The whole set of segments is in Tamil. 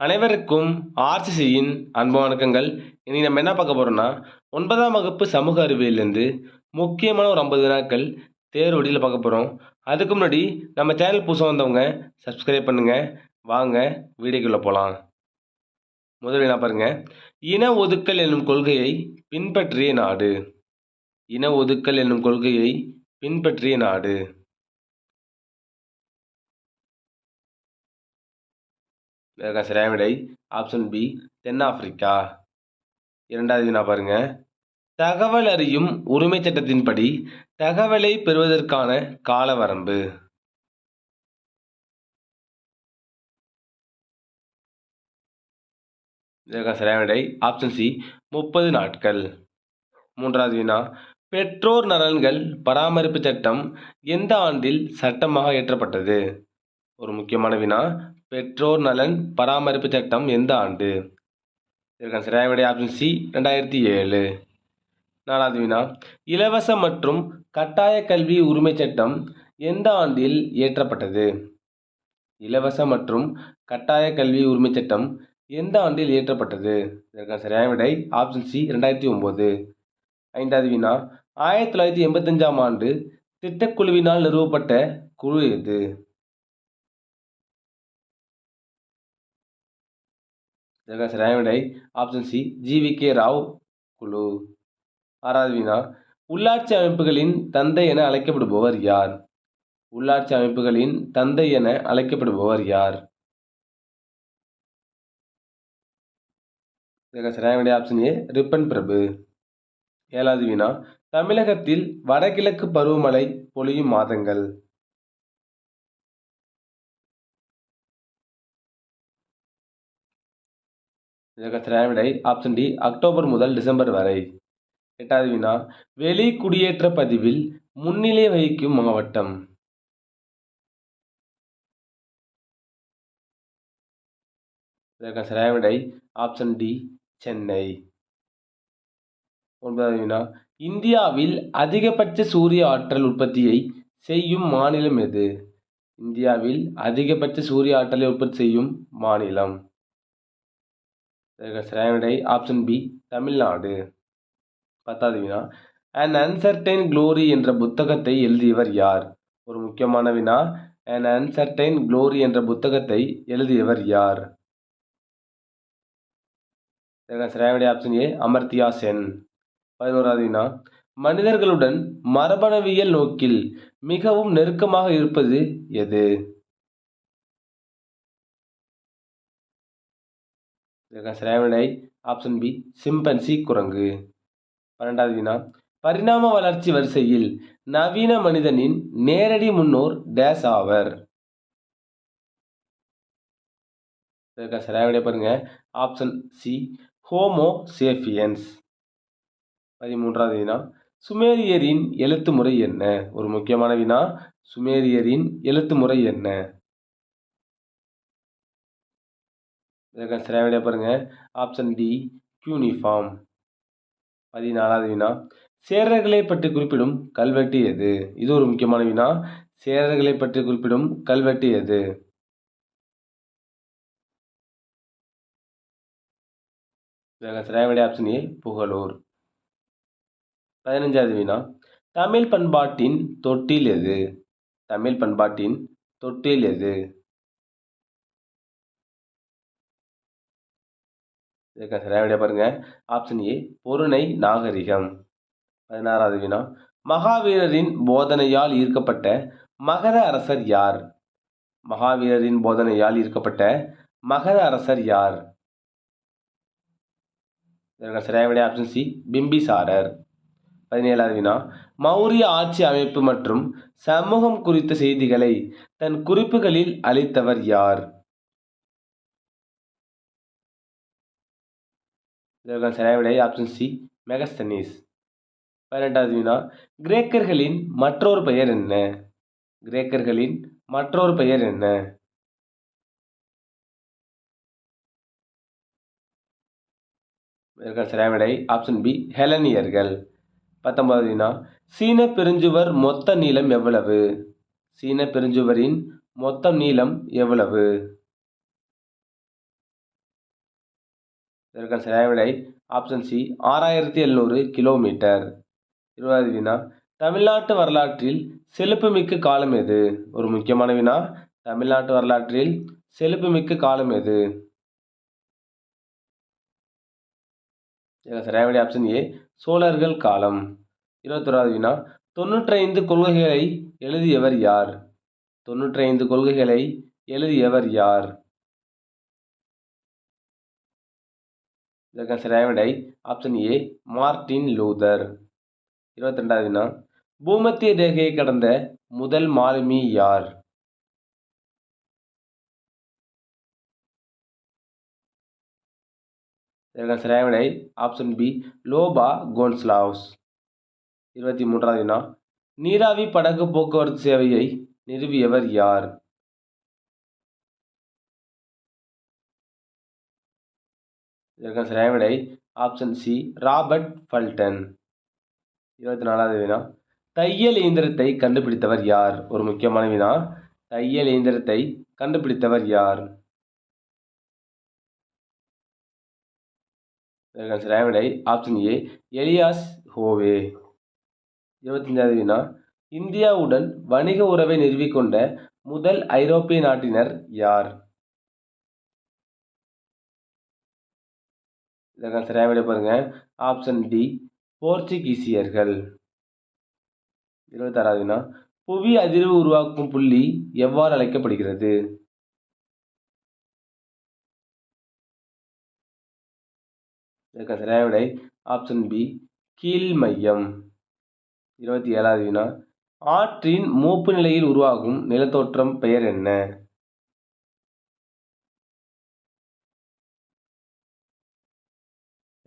அனைவருக்கும் ஆர்சிசியின் அன்பு வணக்கங்கள். இனி நம்ம என்ன பார்க்க போகிறோம்னா ஒன்பதாம் வகுப்பு சமூக அறிவியலேருந்து முக்கியமான ஒரு ஐம்பது நாட்கள் தேர்வு வழியில் பார்க்க போகிறோம் அதுக்கு முன்னாடி நம்ம சேனல் புதுசாக வந்தவங்க சப்ஸ்கிரைப் பண்ணுங்கள் வாங்க வீடியோக்குள்ளே போகலாம் முதல்ல என்ன பாருங்க. இன ஒதுக்கல் என்னும் கொள்கையை பின்பற்றிய நாடு. இன ஒதுக்கல் என்னும் கொள்கையை பின்பற்றிய நாடு. சரியான விடை ஆப்ஷன் பி தென்னாப்பிரிக்கா இரண்டாவது வினா பாருங்க. தகவல் அறியும் உரிமை சட்டத்தின்படி தகவலை பெறுவதற்கான கால வரம்பு இதற்கான சரியான விடை ஆப்ஷன் சி முப்பது நாட்கள். மூன்றாவது வினா பெற்றோர் நலன்கள் பராமரிப்பு சட்டம் எந்த ஆண்டில் சட்டமாக இயற்றப்பட்டது ஒரு முக்கியமான வினா பெற்றோர் நலன் பராமரிப்பு சட்டம் எந்த ஆண்டு? இதற்கான சரியான விடை ஆப்ஷன் சி ரெண்டாயிரத்தி ஏழு. நாலாவது வினா இலவச மற்றும் கட்டாய கல்வி உரிமை சட்டம் எந்த ஆண்டில் இயற்றப்பட்டது? இலவச மற்றும் கட்டாய கல்வி உரிமை சட்டம் எந்த ஆண்டில் இயற்றப்பட்டது? இதற்கான சரியான விடை? ஆப்ஷன் சி ரெண்டாயிரத்தி ஒம்பது. ஐந்தாவது வினா ஆயிரத்தி தொள்ளாயிரத்தி எண்பத்தஞ்சாம் ஆண்டு திட்டக்குழுவினால் நிறுவப்பட்ட குழு எது? இதற்கான சரியான விடை option C GV K Rao குழு ஆறாவது வினா உள்ளாட்சி அமைப்புகளின் தந்தை என அழைக்கப்படுபவர் யார்? உள்ளாட்சி அமைப்புகளின் தந்தை என அழைக்கப்படுபவர் யார்? இதற்கான சரியான ஆப்ஷன் ஏ ரிப்பன் பிரபு. ஏழாவது வினா தமிழகத்தில் வடகிழக்கு பருவமழை பொழியும் மாதங்கள். இதற்கு சரியான விடை ஆப்ஷன் டி அக்டோபர் முதல் டிசம்பர் வரை. எட்டாவது வினா வெளி குடியேற்ற பதிவில் முன்னிலை வகிக்கும் மாவட்டம். இதற்கு சரியான விடை ஆப்ஷன் டி சென்னை. ஒன்பதாவது வினா இந்தியாவில் அதிகபட்ச சூரிய ஆற்றல் உற்பத்தியை செய்யும் மாநிலம் எது? இந்தியாவில் அதிகபட்ச சூரிய ஆற்றலை உற்பத்தி செய்யும் மாநிலம். சரியான விடை ஆப்ஷன் பி தமிழ்நாடு பத்தாவது வினா அன் அன்சர்டைன் க்ளோரி என்ற புத்தகத்தை எழுதியவர் யார்? ஒரு முக்கியமான வினா அன் அன்சர்டைன் க்ளோரி என்ற புத்தகத்தை எழுதியவர் யார்? இதற்கு சரியான விடை ஆப்ஷன் ஏ அமர்த்தியா சென் பதினோராவது வினா மனிதர்களுடன் மரபணுவியல் நோக்கில் மிகவும் நெருக்கமாக இருப்பது எது? இதற்கான சரியான ஆப்ஷன் பி சிம்பன்சி குரங்கு. பன்னெண்டாவது வினா. பரிணாம வளர்ச்சி வரிசையில் நவீன மனிதனின் நேரடி முன்னோர் டேஸ் ஆவர். இதற்கான சரியான பாருங்க. ஆப்ஷன் சி ஹோமோ சேஃபியன்ஸ் பதிமூன்றாவது வினா. சுமேரியரின் எழுத்து முறை என்ன? ஒரு முக்கியமான வினா. சுமேரியரின் எழுத்து முறை என்ன? இதற்கு சரியாக பாருங்கள் ஆப்ஷன் டி யூனிஃபார்ம் பதினாலாவது வினா. சேரர்களை பற்றி குறிப்பிடும் கல்வெட்டு எது? இது ஒரு முக்கியமான வினா. சேரர்களை பற்றி குறிப்பிடும் கல்வெட்டு எது? இதற்கான சரியான ஆப்ஷன் ஏ புகழூர். பதினஞ்சாவது வினா. தமிழ் பண்பாட்டின் தொட்டில் எது? தமிழ் பண்பாட்டின் தொட்டில் எது? இதற்கான சரியான பாருங்கள் ஆப்ஷன் ஏ பொருணை நாகரிகம். பதினாறாவது வினா. மகாவீரரின் போதனையால் ஈர்க்கப்பட்ட மகத அரசர் யார்? மகாவீரரின் போதனையால் ஈர்க்கப்பட்ட மகத அரசர் யார்? இதற்கான சரியான விடை ஆப்ஷன் சி பிம்பிசாரர். பதினேழாவது வினா. மௌரிய ஆட்சி அமைப்பு மற்றும் சமூகம் குறித்த செய்திகளை தன் குறிப்புகளில் அளித்தவர் யார்? இதற்கான சரியான விடை ஆப்ஷன் சி மெகஸ்தனீஸ் பதினெட்டாவது வினா கிரேக்கர்களின் மற்றொரு பெயர் என்ன? கிரேக்கர்களின் மற்றொரு பெயர் என்ன? இதற்கான சரியான விடை ஆப்ஷன் பி ஹெலனியர்கள். பத்தொன்பது வினா சீன பெருஞ்சுவர் மொத்த நீளம் எவ்வளவு? சீன பெருஞ்சுவரின் மொத்த நீளம் எவ்வளவு? இதற்கான சரியான விடை ஆப்ஷன் சி ஆறாயிரத்தி எழுநூறு கிலோமீட்டர் இருபதாவது வினா தமிழ்நாட்டு வரலாற்றில் செழிப்புமிக்க காலம் எது? ஒரு முக்கியமான வினா தமிழ்நாட்டு வரலாற்றில் செழிப்புமிக்க காலம் எது? இதற்கு சரியான விடை ஆப்ஷன் ஏ சோழர்கள் காலம். இருபத்தொராவது வினா தொண்ணூற்றைந்து கொள்கைகளை எழுதியவர் யார்? தொண்ணூற்றைந்து கொள்கைகளை எழுதியவர் யார்? இதற்கான சரியான விடை ஆப்ஷன் ஏ மார்ட்டின் லூதர் இருபத்தி ரெண்டாவது வினா பூமத்திய ரேகையை கடந்த முதல் மாலுமி யார்? இதற்கான சரியான விடை ஆப்ஷன் பி லோபா கோன்ஸ்லாவ்ஸ். இருபத்தி மூன்றாவது வினா நீராவி படகு போக்குவரத்து சேவையை நிறுவியவர் யார்? இதற்கான சரியான விடை ஆப்ஷன் சி ராபர்ட் ஃபல்டன் இருபத்தி நாலாவது வினா. தையல் இயந்திரத்தை கண்டுபிடித்தவர் யார்? ஒரு முக்கியமான வினா. தையல் இயந்திரத்தை கண்டுபிடித்தவர் யார்? இதற்கான சரியான விடை ஆப்ஷன் ஏ எலியாஸ் ஹோவே இருபத்தஞ்சாவது வினா. இந்தியாவுடன் வணிக உறவை நிறுவிக்கொண்ட முதல் ஐரோப்பிய நாட்டினர் யார்? இதற்கான சரியாக விட பாருங்கள் ஆப்ஷன் டி போர்ச்சுகீசியர்கள். இருபத்தாறாவது புவி அதிர்வு உருவாக்கும் புள்ளி எவ்வாறு அழைக்கப்படுகிறது? இதற்கான சரியாக விடை ஆப்ஷன் பி கீழ் மையம். இருபத்தி ஏழாவது வினா. ஆற்றின் மூப்பு நிலையில் உருவாகும் நிலத்தோற்றம் பெயர் என்ன?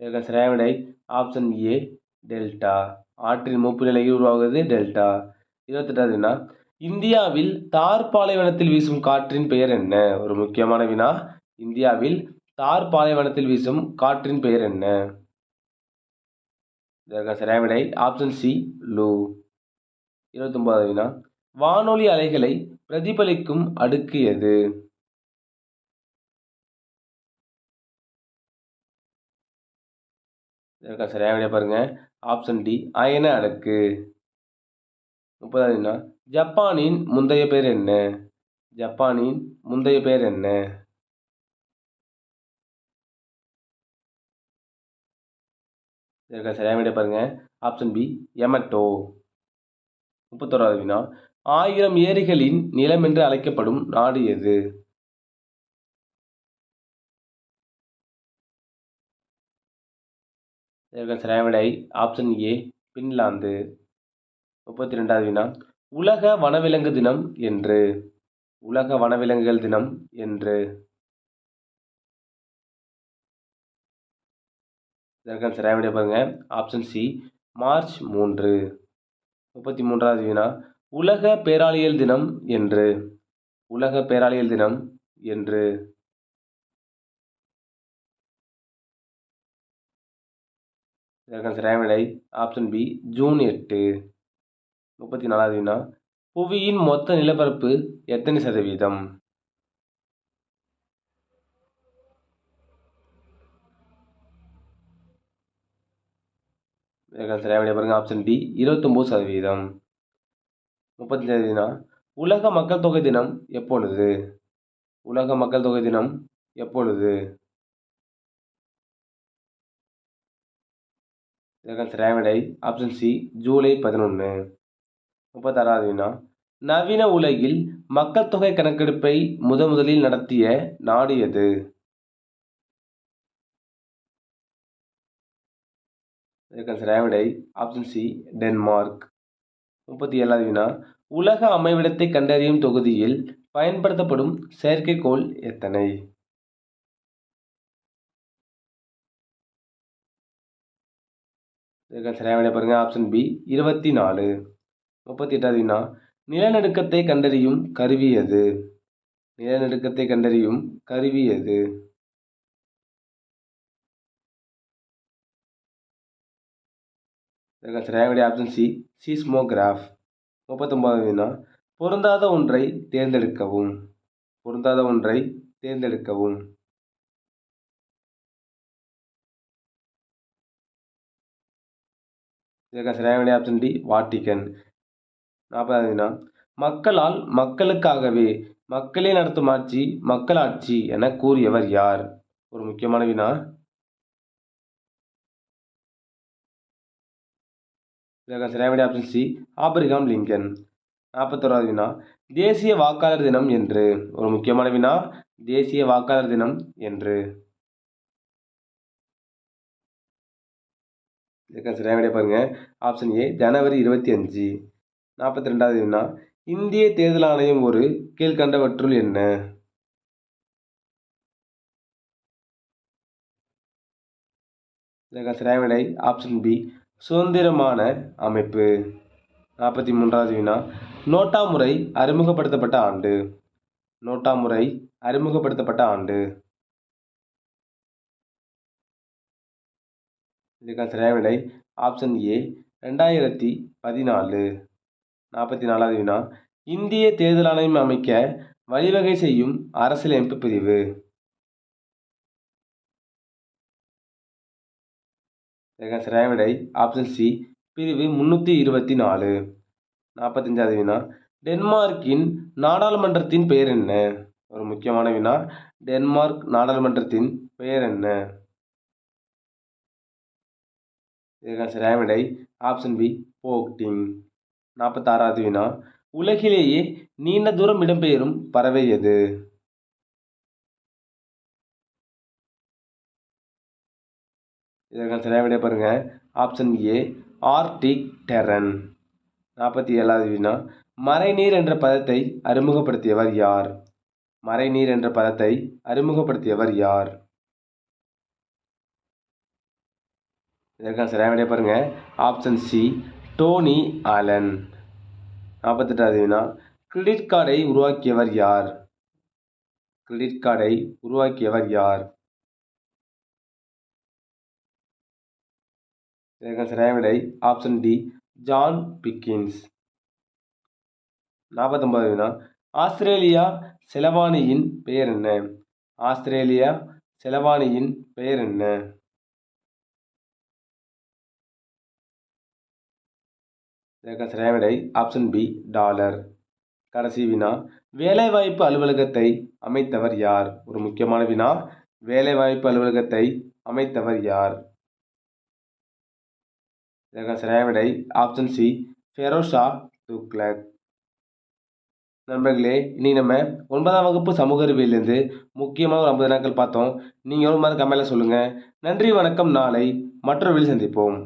இதற்கான சரியான ஆப்ஷன் ஏ டெல்டா. ஆற்றின் மூப்பு நிலையில் உருவாகுவது டெல்டா. இருபத்தெட்டாவது வினா. இந்தியாவில் தார் பாலைவனத்தில் வீசும் காற்றின் பெயர் என்ன? ஒரு முக்கியமான வினா. இந்தியாவில் தார் பாலைவனத்தில் வீசும் காற்றின் பெயர் என்ன? இதற்கான சரியான விடை ஆப்ஷன் சி லூ. இருபத்தொன்பதாவது வினா. வானொலி அலைகளை பிரதிபலிக்கும் அடுக்கு எது? இதற்கான சரியாக விடை பாருங்கள் ஆப்ஷன் டி அயன அடுக்கு. முப்பதாவதுனா ஜப்பானின் முந்தைய பேர் என்ன? ஜப்பானின் முந்தைய பேர் என்ன? இதற்கான சரியாக விடை பாருங்க. ஆப்ஷன் பி எமட்டோ முப்பத்தோராவது வினா. ஆயிரம் ஏரிகளின் நிலம் என்று அழைக்கப்படும் நாடு எது? இதற்கான சரியான விடை ஆப்ஷன் ஏ பின்லாந்து. முப்பத்தி ரெண்டாவது வினா. உலக வனவிலங்கு தினம் என்று. உலக வனவிலங்குகள் தினம் என்று. இதற்கான சரியான விடை பாருங்க. ஆப்ஷன் சி மார்ச் மூன்று. முப்பத்தி மூன்றாவது வினா. உலக பேராளியல் தினம் என்று. உலக பேராளியல் தினம் என்று. இதற்கான சரியான விடை ஆப்ஷன் பி ஜூன் எட்டு முப்பத்தி நாலாவது வினா புவியின் மொத்த நிலப்பரப்பு எத்தனை சதவீதம்? இதற்கான சரியான விடை பாருங்க ஆப்ஷன் டி இருபத்தொம்போது சதவீதம். முப்பத்தஞ்சாவது வினா உலக மக்கள் தொகை தினம் எப்பொழுது? உலக மக்கள் தொகை தினம் எப்பொழுது? இதற்கான சரியான விடை ஆப்ஷன் சி ஜூலை பதினொன்று முப்பத்தாறாவது வினா. நவீன உலகில் மக்கள் தொகை கணக்கெடுப்பை முத முதலில் நடத்திய நாடு எது? இதற்கான சரியான விடை ஆப்ஷன் சி டென்மார்க். முப்பத்தி ஏழாவது வினா. உலக அமைவிடத்தை கண்டறியும் தொகுதியில் பயன்படுத்தப்படும் செயற்கைக்கோள் எத்தனை? இதற்கான சரியான விடை ஆப்ஷன் பி இருபத்தி நாலு முப்பத்தி எட்டாவது வினா. நிலநடுக்கத்தை கண்டறியும் கருவி எது? நிலநடுக்கத்தை கண்டறியும் கருவி எது? இதற்கான சரியான விடை ஆப்ஷன் சி சீஸ்மோகிராஃப் முப்பத்தொம்பதாவது வினா. பொருந்தாத ஒன்றை தேர்ந்தெடுக்கவும். பொருந்தாத ஒன்றை தேர்ந்தெடுக்கவும். இதற்கு சரியான விடை ஆப்ஷன் டி வாட்டிக்கன் நாற்பதாவது வினா மக்களால் மக்களுக்காகவே மக்களே நடத்தும் ஆட்சி மக்களாட்சி என கூறியவர் யார்? ஒரு முக்கியமான வினா. இதற்கு சரியான விடை ஆப்ஷன் சி ஆபிரகாம் லிங்கன் நாற்பத்தோராவது வினா தேசிய வாக்காளர் தினம் என்று. ஒரு முக்கியமான வினா தேசிய வாக்காளர் தினம் என்று. இதுக்கு சரியாக விடை பாருங்கள் ஆப்ஷன் ஏ ஜனவரி இருபத்தி அஞ்சு. நாற்பத்தி ரெண்டாவது வினா இந்திய தேர்தல் ஆணையம் ஒரு கீழ்கண்டவற்றுள் என்ன? இதற்கு சரியாக விடை ஆப்ஷன் பி சுதந்திரமான அமைப்பு. நாற்பத்தி மூன்றாவது வினா நோட்டா முறை அறிமுகப்படுத்தப்பட்ட ஆண்டு. நோட்டா முறை அறிமுகப்படுத்தப்பட்ட ஆண்டு. இதுக்கான சரியான விடை ஆப்ஷன் ஏ ரெண்டாயிரத்தி பதினாலு. நாற்பத்தி நாலாவது வினா. இந்திய தேர்தல் ஆணையம் அமைக்க வழிவகை செய்யும் அரசியலமைப்பு பிரிவு. இதுக்கான சரியான விடை ஆப்ஷன் சி பிரிவு முன்னூற்றி இருபத்தி நாலு நாற்பத்தஞ்சாவது வினா. டென்மார்க்கின் நாடாளுமன்றத்தின் பெயர் என்ன? ஒரு முக்கியமான வினா. டென்மார்க் நாடாளுமன்றத்தின் பெயர் என்ன? இதற்கான விடை ஆப்ஷன் பி போக்டிங் நாற்பத்தாறாவது வினா. உலகிலேயே நீண்ட தூரம் இடம்பெயரும் பறவை எது? இதற்கான சரியான விட பாருங்க. ஆப்ஷன் ஏ ஆர்டிக் டெரன் நாற்பத்தி ஏழாவது வினா. மறைநீர் என்ற பதத்தை அறிமுகப்படுத்தியவர் யார்? மறைநீர் என்ற பதத்தை அறிமுகப்படுத்தியவர் யார்? இதற்கான சரியான விடைய பாருங்கள் ஆப்ஷன் சி டோனி ஆலன் நாற்பத்தெட்டாவது வினா கிரெடிட் கார்டை உருவாக்கியவர் யார்? கிரெடிட் கார்டை உருவாக்கியவர் யார்? இதற்கான சரியான விடை ஆப்ஷன் டி ஜான் பிக்கின்ஸ் நாற்பத்தொம்பது வினா ஆஸ்திரேலியா செலவாணியின் பெயர் என்ன? ஆஸ்திரேலியா செலவாணியின் பெயர் என்ன? இதற்கான சரியான விடை ஆப்ஷன் பி டாலர் கடைசி வினா. வேலைவாய்ப்பு அலுவலகத்தை அமைத்தவர் யார்? ஒரு முக்கியமான வினா. வேலைவாய்ப்பு அலுவலகத்தை அமைத்தவர் யார்? இதற்கான சரியான விடை ஆப்ஷன் சி ஃபெரோஷா துக்ளக். நண்பர்களே இனி நம்ம ஒன்பதாம் வகுப்பு சமூக அறிவியலேருந்து முக்கியமாக ஒரு ஐம்பது நாட்கள் பார்த்தோம். நீங்கள் எவ்வளோ மாதிரி கமெண்ட்டில் சொல்லுங்கள் நன்றி வணக்கம். நாளை மற்றொரு சந்திப்போம்.